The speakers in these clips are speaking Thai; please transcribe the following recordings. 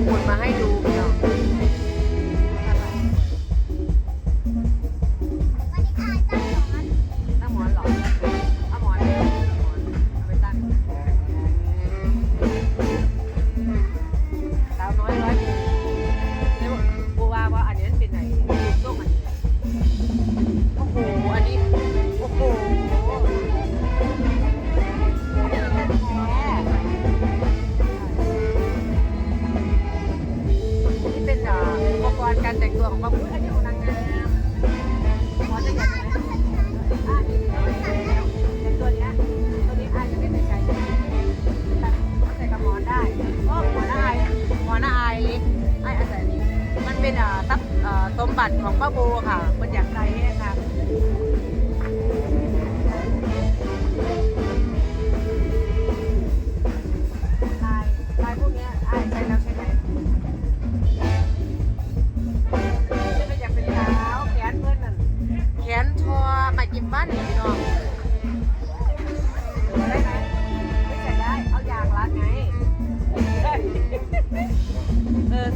งกุฎมาให้ดูพี่น้อง ตัวของป้าปุ้ยอันนี้ของนางงามหมอจะใหญ่ไหมอ่าเป็นตัวเนี้ยตัวนี้อาจจะไม่ใส่ใจแต่ใส่กับหมอนได้ก็หมอนอายหมอนอายเล็กอายอาศัยนี้มันเป็นอ่าตับอ่าสมบัติของป้าโบค่ะมันอยากใส่เนี่ยค่ะ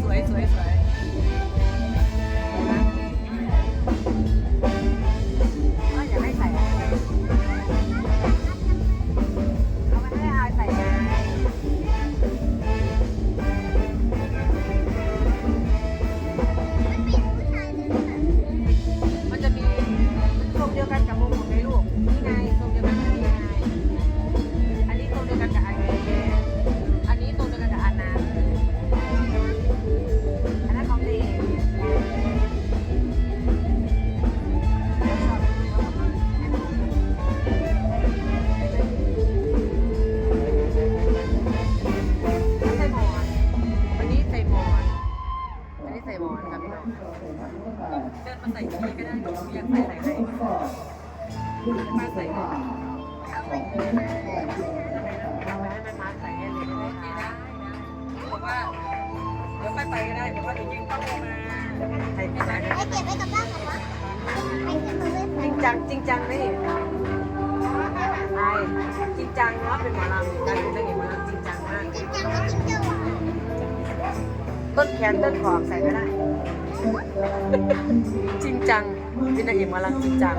สวยสวย มาใส่ที่ก็ได้หนูอยากใส่ใส่ให้มาใส่ให้เอาไปกินมาทำไมให้มันมาใส่ให้เลยโอเคได้นะบอกว่าเดี๋ยวไปไปก็ได้บอกว่าเดี๋ยวยิงต้องมาใส่ไม่ได้ไอเก็บไว้กับบ้านกันวะไอ้เก็บมาเล่นจริงจังจริงจังนี่ไอ้จริงจังเนาะเป็นหมอลำการเป็นนักเอกหมอลำจริงจังมากจริงจังก็จริงจังว่ะต้นแขนต้นขอใส่ก็ได้ จัง เป็นนางเอกหมอลำจริงจัง